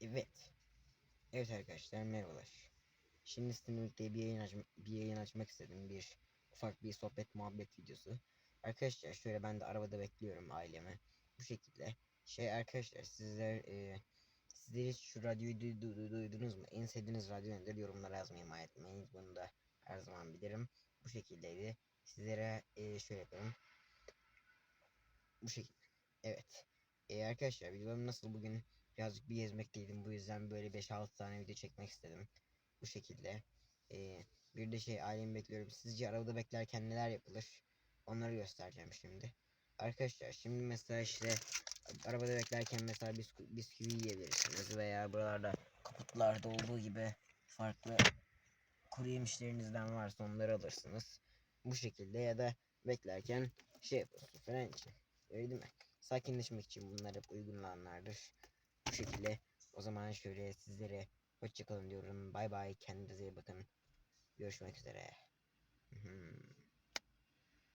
Evet. Evet arkadaşlar merhabalar. Şimdi sizinle birlikte bir yayın, açma, bir yayın açmak istedim. Bir ufak bir sohbet muhabbet videosu. Arkadaşlar şöyle ben de arabada bekliyorum ailemi. Bu şekilde. Şey arkadaşlar sizler e, sizler hiç şu radyoyu du- du- du- duydunuz mu? En sevdiğiniz radyo nedir? Yorumlara yazmayı ihmal. Bunu da her zaman bilirim. Bu şekildeydi. Sizlere e, şöyle yapalım. Bu şekilde. Evet. E, arkadaşlar videolarım nasıl bugün birazcık bir gezmekteydim. Bu yüzden böyle 5-6 tane video çekmek istedim. Bu şekilde. Ee, bir de şey ailemi bekliyorum. Sizce arabada beklerken neler yapılır? Onları göstereceğim şimdi. Arkadaşlar şimdi mesela işte arabada beklerken mesela biskü bisküvi yiyebilirsiniz veya buralarda kaputlarda olduğu gibi farklı kuru yemişlerinizden varsa onları alırsınız. Bu şekilde ya da beklerken şey yapıyorsunuz falan için. Öyle değil mi? Sakinleşmek için bunlar hep uygulananlardır. Bu şekilde o zaman şöyle sizlere hoşçakalın diyorum. Bay bay kendinize iyi bakın. Görüşmek üzere.